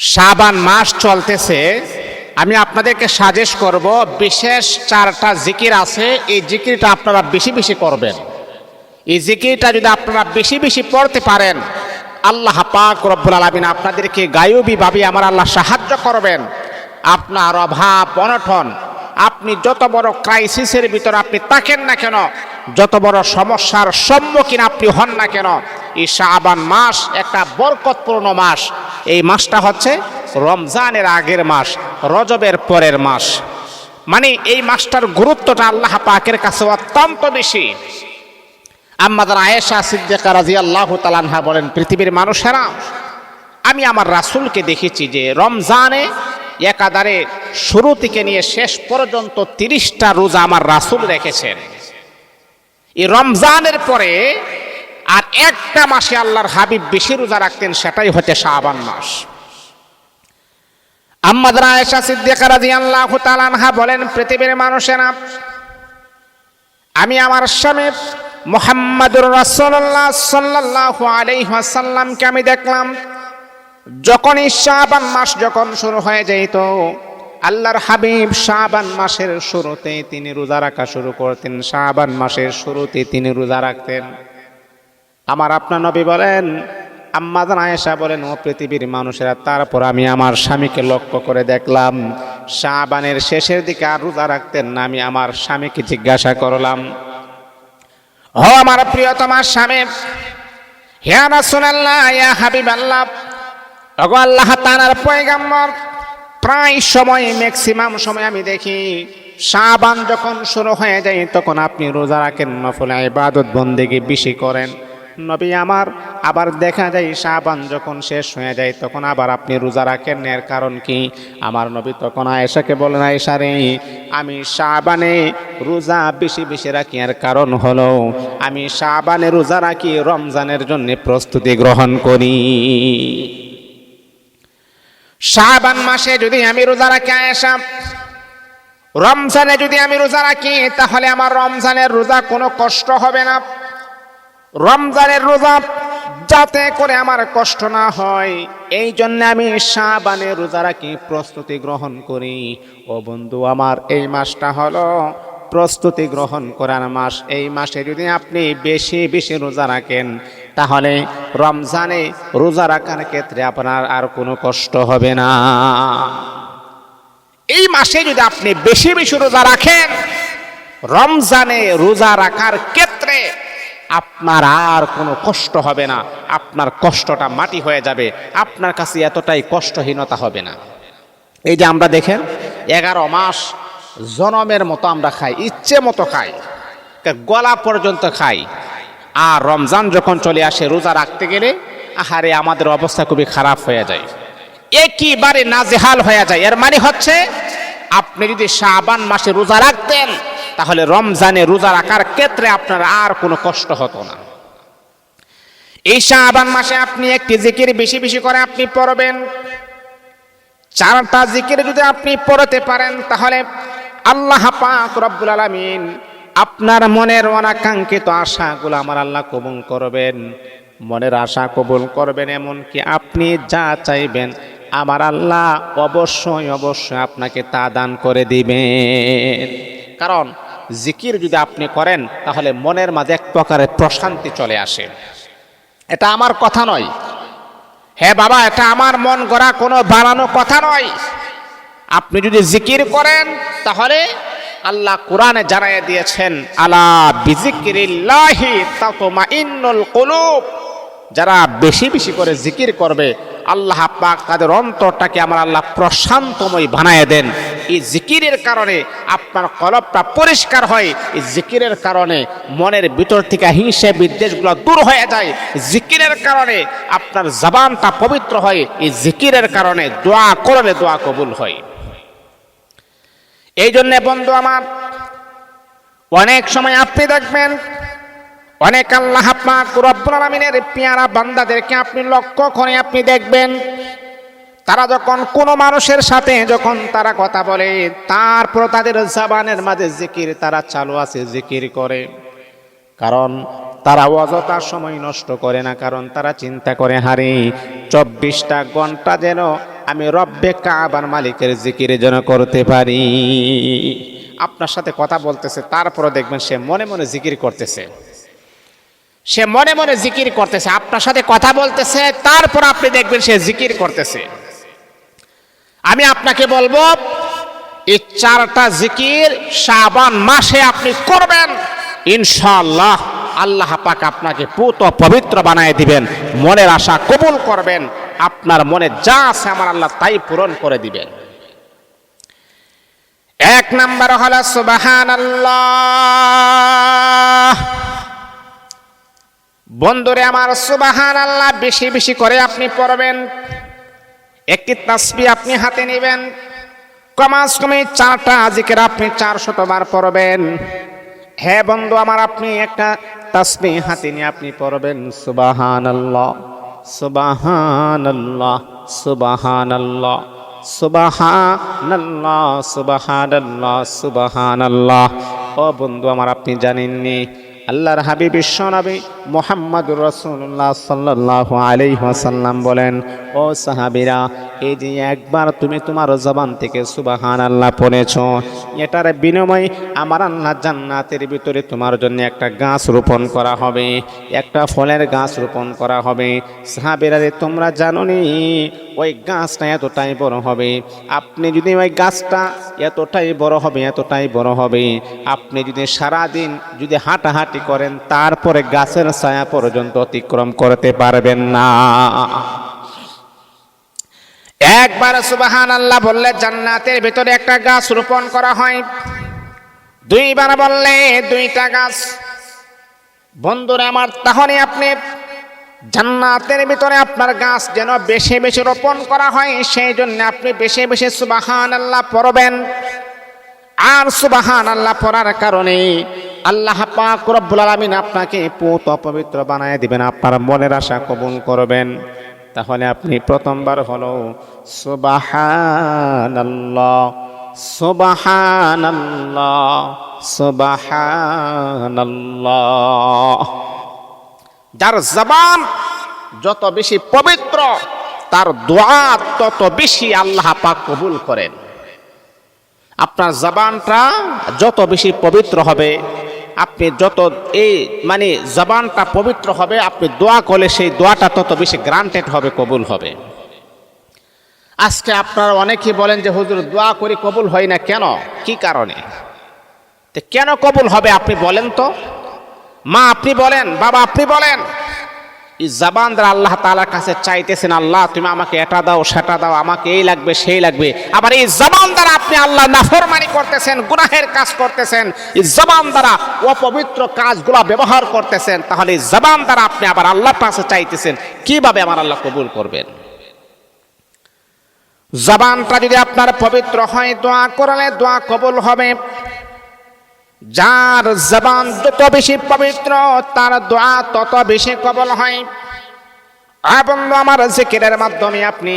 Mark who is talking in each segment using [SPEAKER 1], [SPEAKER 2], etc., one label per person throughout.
[SPEAKER 1] শাবান মাস চলতেছে। আমি আপনাদেরকে সাজেস্ট করব, বিশেষ চারটা জিকির আছে, এই জিকিরটা আপনারা বেশি বেশি করবেন। এই জিকিরটা যদি আপনারা বেশি বেশি পড়তে পারেন, আল্লাহ পাক রব্বুল আলমিন আপনাদেরকে গায়বীভাবে আমার আল্লাহ সাহায্য করবেন। আপনার অভাব অনঠন আপনি যত বড় ক্রাইসিসের ভিতরে আপনি থাকেন না কেন, যত বড় সমস্যার সম্মুখীন আপনি হন না কেন, এই শাবান মাস একটা বরকতপূর্ণ মাস। এই মাসটা হচ্ছে রমজানের আগের মাস, রজবের পরের মাস। মানে এই মাসটার গুরুত্বটা আল্লাহ পাকের কাছে অত্যন্ত বেশি। আম্মাদার আয়েশা সিদ্দিকা রাজি আল্লাহ তালানহা বলেন, পৃথিবীর মানুষেরা, আমি আমার রাসূলকে দেখেছি যে রমজানে একাধারে শুরু থেকে নিয়ে শেষ পর্যন্ত তিরিশটা রোজা আমার রাসূল রেখেছেন। এই রমজানের পরে আর একটা মাসে আল্লাহর হাবিব বেশি রোজা রাখতেন, সেটাই হচ্ছে শাবান মাস। আম্মাদার আয়েশা সিদ্দিকা রাজি আল্লাহ তালানহা বলেন, পৃথিবীর মানুষেরা আমি আমার স্বামীর মোহাম্মদুর রাসূলুল্লাহ সাল্লাল্লাহু আলাইহি ওয়াসাল্লামকে আমি দেখলাম, যখনই শাবান মাস যখন শুরু হয়ে যেত, আল্লাহর হাবিব শাবান মাসের শুরুতে তিনি রোজা রাখা শুরু করতেন, শাবান মাসের শুরুতে তিনি রোজা রাখতেন। আমার আপনার নবী বলেন আম্মাদান আয়েশা বলেন, ও পৃথিবীর মানুষেরা, তারপর আমি আমার স্বামীকে লক্ষ্য করে দেখলাম, শাবানের শেষের দিকে আর রোজা রাখতেন না, আমি আমার স্বামীকে জিজ্ঞাসা করলাম, ও আমার প্রিয়তমা স্বামী, হে রাসূলুল্লাহ, ইয়া হাবিবাল্লাহ, ওগো আল্লাহ তাআলার পয়গাম্বর, প্রায় সময়, ম্যাক্সিমাম সময় আমি দেখি, শাবান যখন শুরু হয়ে যায়, তখন আপনি রোজা রাখেন, নফল ইবাদত বন্দেগী বেশি করেন। নবী আমার আবার দেখা যায়, শাবান যখন শেষ হয়ে যায়, তখন আবার আপনি রোজা রাখেন। এর কারণ কি? আমার নবী তখন আয়েশাকে বলেন, আয়েশা রে, আমি শাবানে রোজা বেশি বেশি রাখি। এর কারণ হলো, আমি শাবানে রোজা রাখি, রমজানের জন্য প্রস্তুতি গ্রহণ করি। শাবান মাসে যদি আমি রোজা রাখি, আয়েশা, রমজানে যদি আমি রোজা রাখি, তাহলে আমার রমজানের রোজা কোনো কষ্ট হবে না। রমজানের রোজা যাতে করে আমার কষ্ট না হয়, এই জন্য আমি শাবানে রোজা রাখি, প্রস্তুতি গ্রহণ করি। ও বন্ধু, আমার এই মাসটা হলো প্রস্তুতি গ্রহণ করার মাস। এই মাসে যদি আপনি বেশি বেশি রোজা রাখেন, তাহলে রমজানে রোজা রাখার ক্ষেত্রে আপনার আর কোনো কষ্ট হবে না। এই মাসে যদি আপনি বেশি বেশি রোজা রাখেন, রমজানে রোজা রাখার ক্ষেত্রে আপনার আর কোনো কষ্ট হবে না। আপনার কষ্টটা মাটি হয়ে যাবে। আপনার কাছে এতটাই কষ্টহীনতা হবে না। এই যে আমরা দেখেন, এগারো মাস জনমের মতো আমরা খাই, ইচ্ছে মতো খাই গলা পর্যন্ত খাই। আর রমজান যখন চলে আসে, রোজা রাখতে গেলে আহারে আমাদের অবস্থা খুবই খারাপ হয়ে যায়। একইবারে নাজেহাল হয়ে যায়। এর মানে হচ্ছে, আপনি যদি শাবান মাসে রোজা রাখতেন তাহলে রমজানে রোজা রাখার ক্ষেত্রে আপনার আর কোনো কষ্ট হতো না। এই শাবান মাসে আপনি একটি জিকির বেশি বেশি করে আপনি পড়বেন। চারটা জিকির যদি আপনি পড়তে পারেন, তাহলে আল্লাহ পাক রব্বুল আলামিন আপনার মনের অনাকাঙ্ক্ষিত আশাগুলো আমার আল্লাহ কবুল করবেন। মনের আশা কবুল করবেন, এমনকি আপনি যা চাইবেন আমার আল্লাহ অবশ্যই অবশ্যই আপনাকে তা দান করে দিবেন। কারণ জিকির যদি আপনি করেন, তাহলে মনের মাঝে এক প্রকারের প্রশান্তি চলে আসে। এটা আমার কথা নয়। হ্যাঁ বাবা, এটা আমার মন গড়া কোনো বানানো কথা নয়। আপনি যদি জিকির করেন, তাহলে আল্লাহ কোরআনে জানাই দিয়েছেন, আলা বিজিকিরিল্লাহি তাতমাইন্নুল কুলুব। যারা বেশি বেশি করে জিকির করবে আল্লাহ পাক তাদের অন্তরটাকে আমার আল্লাহ প্রশান্তময় বানায় দেন। এই জিকিরের কারণে আপনার কলবটা পরিষ্কার হয়, এই জিকিরের কারণে মনের ভিতর থেকে হিংসে, বিদ্বেষগুলো দূর হয়ে যায়। জিকিরের কারণে আপনার জবানটা পবিত্র হয়, এই জিকিরের কারণে দোয়া করলে দোয়া কবুল হয়। এই জন্যে বন্ধু আমার, অনেক সময় আপনি দেখবেন অনেক আল্লাহ পাক আলামিনের পেয়ারা বান্দাদেরকে আপনি লক্ষ্য করে আপনি দেখবেন, তারা যখন কোনো মানুষের সাথে যখন তারা কথা বলে তারপর তাদের জাবানের মাঝে জিকির, তারা চালু আছে জিকির করে। কারণ তারা অযথা সময় নষ্ট করে না, কারণ তারা চিন্তা করে, হারে চব্বিশটা ঘণ্টা যেন আমি রব্বে কাবার মালিকের জিকির যেন করতে পারি। আপনার সাথে কথা বলতেছে তারপরে দেখবেন সে মনে মনে জিকির করতেছে। সে মনে মনে জিকির করতেছে, আপনার সাথে কথা বলতেছে, তারপর আপনি দেখবেন সে জিকির করতেছে। আমি আপনাকে বলব, এই চারটা জিকির শাবান মাসে আপনি করবেন, ইনশাআল্লাহ আল্লাহ পাক আপনাকে পুত পবিত্র বানায় দিবেন, মনের আশা কবুল করবেন, আপনার মনে যা আছে আমার আল্লাহ তাই পূরণ করে দিবেন। এক নাম্বার হলো সুবাহান আল্লাহ বন্ধুরে আমার সুবাহান আল্লাহ বেশি বেশি করে আপনি পড়বেন। একটি তাসবি আপনি হাতে নেবেন। কমাস কমে চারটা জিকের আপনি চার শতবার পড়বেন। হ্যাঁ বন্ধু আমার, আপনি একটা তাসবি হাতে নিয়ে আপনি পড়বেন। সুবাহান আল্লাহ সুবাহান আল্লাহ সুবাহান আল্লাহ সুবাহান আল্লাহ সুবাহান আল্লাহ সুবাহান আল্লাহ ও বন্ধু আমার, আপনি জানেননি আল্লাহর হাবিব বিশ্বনবী মোহাম্মদুর রসুল্লাহ সাল্লাহ আলাইহাসাল্লাম বলেন ও সাহাবিরা, এই যে একবার তুমি তোমার জবান থেকে সুবাহান আল্লাহ পড়েছ, এটার বিনিময়ে আমার আল্লাহ জান্নাতের ভিতরে তোমার জন্য একটা গাছ রোপণ করা হবে, একটা ফলের গাছ রোপণ করা হবে। সাহাবিরা রে তোমরা জানো নি ওই গাছটা এতটাই বড় হবে। আপনি যদি ওই গাছটা এতটাই বড় হবে, এতটাই বড় হবে। আপনি যদি সারাদিন যদি হাঁটাহাঁটি করেন, তারপরে গাছের ছায়া পর্যন্ত অতিক্রম করতে পারবেন না। একবার সুবাহান আল্লাহ বললে জান্নাতের ভিতরে একটা গাছ রোপণ করা হয়। দুইবার বললে দুইটা গাছ। বন্ধুরা আমার, তাহলে আপনি জান্নাতের ভিতরে আপনার গাছ যেন বেশি বেশি রোপণ করা হয়, সেই জন্য আপনি বেশি বেশি সুবাহান আল্লাহ পড়বেন। আর সুবাহান আল্লাহ পড়ার কারণে আল্লাহ পাক রব্বুল আলামিন আপনাকে পুত অপবিত্র বানায় দিবেন, আপনার মনের আশা কবুল করবেন। তাহলে আপনি প্রথমবার হলো যার জবান যত বেশি পবিত্র, তার দোয়া তত বেশি আল্লাহ পাক কবুল করেন। আপনার জবানটা যত বেশি পবিত্র হবে আপনি যত এই মানে জবানটা পবিত্র হবে, আপনি দোয়া করলে সেই দোয়াটা তত বেশি গ্রান্টেড হবে, কবুল হবে। আজকে আপনারা অনেকেই বলেন যে, হুজুর, দোয়া করি কবুল হয় না কেন? কি কারণে? কেন কবুল হবে আপনি বলেন তো। মা, আপনি বলেন, বাবা, আপনি বলেন। এই জবান দ্বারা আল্লাহ তালার কাছে চাইতেছেন, আল্লাহ, তুমি আমাকে এটা দাও, সেটা দাও, আমাকে এই লাগবে, সেই লাগবে। আবার এই জবান দ্বারা আপনি আল্লাহ নাফরমানি করতেছেন, গুনাহের কাজ করতেছেন। এই জবান দ্বারা অপবিত্র কাজগুলা ব্যবহার করতেছেন, তাহলে এই জবান দ্বারা আপনি আবার আল্লাহর কাছে চাইতেছেন, কীভাবে আমার আল্লাহ কবুল করবেন? জবানটা যদি আপনার পবিত্র হয়, দোয়া করলে দোয়া কবুল হবে। যার জবান যত বেশি পবিত্র, তার দোয়া তত বেশি কবল হয়। আর বন্ধু, আমার জিকিরের মাধ্যমে আপনি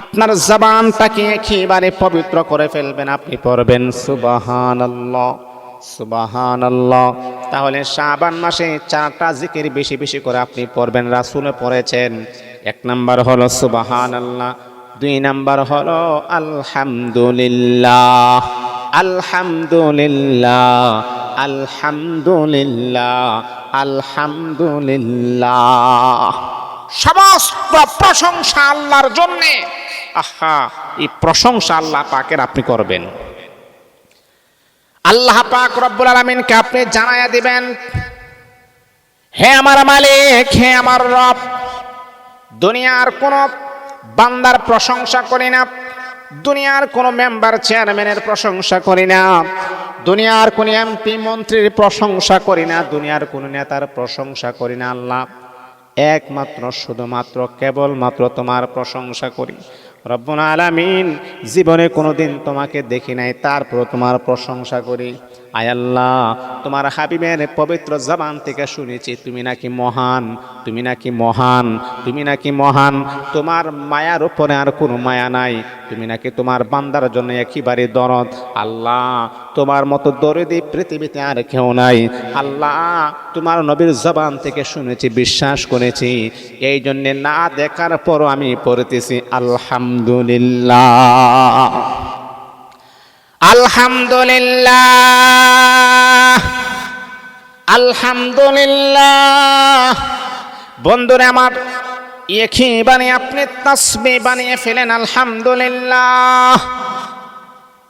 [SPEAKER 1] আপনার জবানটাকে একেবারে পবিত্র করে ফেলবেন, আপনি পড়বেন সুবাহান আল্লাহ সুবাহান আল্লাহ তাহলে শাবান মাসে চারটা জিকির বেশি বেশি করে আপনি পড়বেন, রাসুলে পড়েছেন। এক নাম্বার হলো সুবাহান আল্লাহ দুই নাম্বার হলো আলহামদুলিল্লাহ। আলহামদুলিল্লাহ আলহামদুলিল্লাহ আলহামদুলিল্লাহ। সমস্ত প্রশংসা আল্লাহর জন্যে। আহা, এই প্রশংসা আল্লাহ পাকের আপনি করবেন। আল্লাহ পাক রব্বুল আলমিনকে আপনি জানাইয়া দিবেন, হে আমার মালিক, হে আমার রব, দুনিয়ার কোন বান্দার প্রশংসা করি না। দুনিয়ার কোন মেম্বার চেয়ারম্যানের প্রশংসা করি না। দুনিয়ার কোন এমপি মন্ত্রীর প্রশংসা করি না। দুনিয়ার কোন নেতার প্রশংসা করি না আল্লাহ। একমাত্র, শুধুমাত্র, কেবলমাত্র তোমার প্রশংসা করি। রব্বুল আলামিন জীবনে কোনোদিন তোমাকে দেখি নাই তারপর তোমার প্রশংসা করি। আয়াল্লাহ তোমার হাবিবের পবিত্র জবান থেকে শুনেছি, তুমি নাকি মহান, তুমি নাকি মহান, তুমি নাকি মহান, তোমার মায়ার উপরে আর কোনো মায়া নাই, তুমি নাকি তোমার বান্দার জন্য একেবারে দরদ। আল্লাহ, তোমার মতো দরদি পৃথিবীতে আর কেউ নাই। আল্লাহ, তোমার নবীর জবান থেকে শুনেছি, বিশ্বাস করেছি। এই জন্যে না দেখার পরও আমি পড়তেছি, আলহামদুলিল্লাহ। আলহামদুলিল্লাহ। আলহামদুলিল্লাহ। বন্ধুরে, আমার এখি বানিয়ে আপনি তসবি বানিয়ে ফেলেন? আলহামদুলিল্লাহ।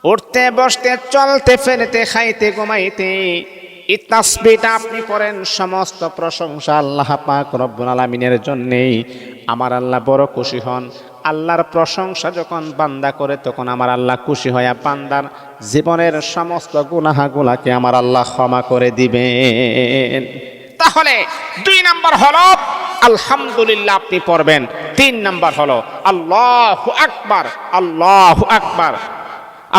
[SPEAKER 1] উঠতে, বসতে, চলতে ফেরতে খাইতে, ঘুমাইতে এই তাসবিটা আপনি করেন সমস্ত প্রশংসা আল্লাহ পাক রব্বুল আলামিনের জন্যেই। আমার আল্লাহ বড় খুশি হন। আল্লাহর প্রশংসা যখন বান্দা করে, তখন আমার আল্লাহ খুশি হয় বান্দার জীবনের সমস্ত গুনাহাগুলাকে আমার আল্লাহ ক্ষমা করে দিবেন। তাহলে দুই নাম্বার হলো, আলহামদুলিল্লাহ আপনি পড়বেন। তিন নাম্বার হলো, আল্লাহ আকবার আল্লাহ আকবার।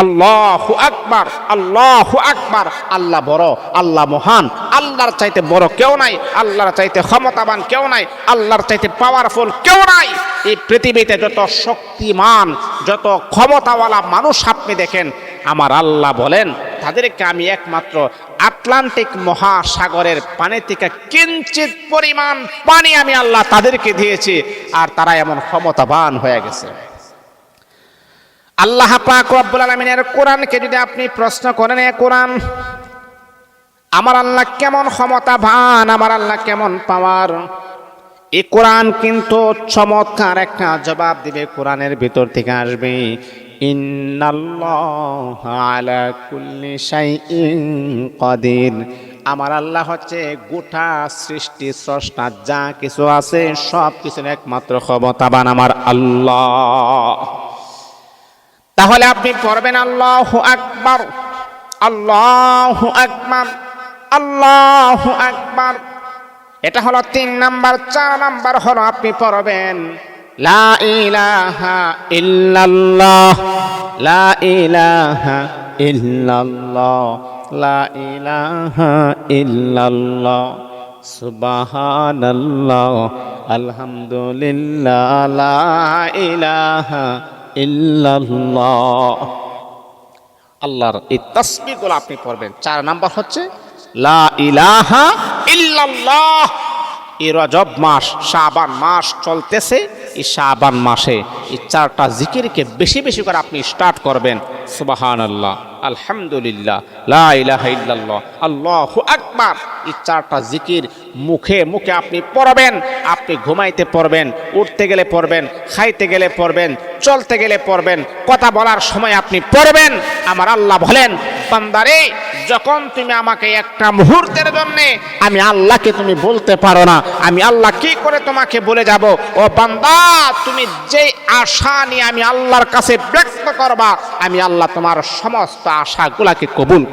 [SPEAKER 1] আল্লাহ আকবার আল্লাহ আকবার। আল্লাহ বড়, আল্লাহ মহান। আল্লাহর চাইতে বড় কেউ নাই, আল্লাহর চাইতে ক্ষমতাবান কেউ নাই, আল্লাহর চাইতে পাওয়ারফুল কেউ নাই। এই পৃথিবীতে যত শক্তিমান, যত ক্ষমতাওয়ালা মানুষ আপনি দেখেন, আমার আল্লাহ বলেন, তাদেরকে আমি একমাত্র আটলান্টিক মহাসাগরের পানি থেকে কিঞ্চিত পরিমাণ পানি আমি আল্লাহ তাদেরকে দিয়েছি, আর তারা এমন ক্ষমতাবান হয়ে গেছে। আল্লাহ পাক রব্বুল আলামিনের কোরআনকে যদি আপনি প্রশ্ন করেন, এ কোরআন, আমার আল্লাহ কেমন ক্ষমতাবান, আমার আল্লাহ কেমন পাওয়ার এ কোরআন কিন্তু চমৎকার একটা জবাব দিবে, কোরআনের ভিতর থেকে আসবে কুল্লি আমার আল্লাহ হচ্ছে গোটা সৃষ্টি, স্রষ্টা, যা কিছু আছে সব কিছুর একমাত্র ক্ষমতাবান আমার আল্লাহ। তাহলে আপনি পড়বেন আল্লাহ আকবার আল্লাহ আকবার আল্লাহ আকবার। এটা হলো তিন নাম্বার, চার নাম্বার হলো আপনি পড়বেন, লা ইলাহা লা ইলাহা ইল্লাল্লাহ, লা ইলাহা ইল্লাল্লাহ আলহামদুলিল্লাহ, লা ইলাহা আল্লাহর এই তসবিগুলো আপনি পড়বেন। চার নাম্বার হচ্ছে লা ইলাহা ইল্লাল্লাহ। এই রজব মাস, শাবান মাস চলতেছে। এই শাবান মাসে এই চারটা জিকিরকে বেশি বেশি করে আপনি স্টার্ট করবেন। সুবাহান আল্লাহ আলহামদুলিল্লাহ আল্লাহু আকবার। এই চারটা জিকির মুখে মুখে আপনি পড়বেন, আপনি ঘুমাইতে পড়বেন, উঠতে গেলে পড়বেন, খাইতে গেলে পড়বেন, চলতে গেলে পড়বেন, কথা বলার সময় আপনি পড়বেন। আমার আল্লাহ বলেন, বান্দারে যখন তুমি আমাকে একটা মুহূর্তের জন্য আমি আল্লাহকে তুমি বলতে পারো না, আমি আল্লাহ কি করে তোমাকে বলে যাব? ও বান্দা, তুমি যে আশা নিয়ে আমি আল্লাহর কাছে ব্যক্ত করবা, আমি আল্লাহ তোমার সমস্ত আশাগুলাকে কবুল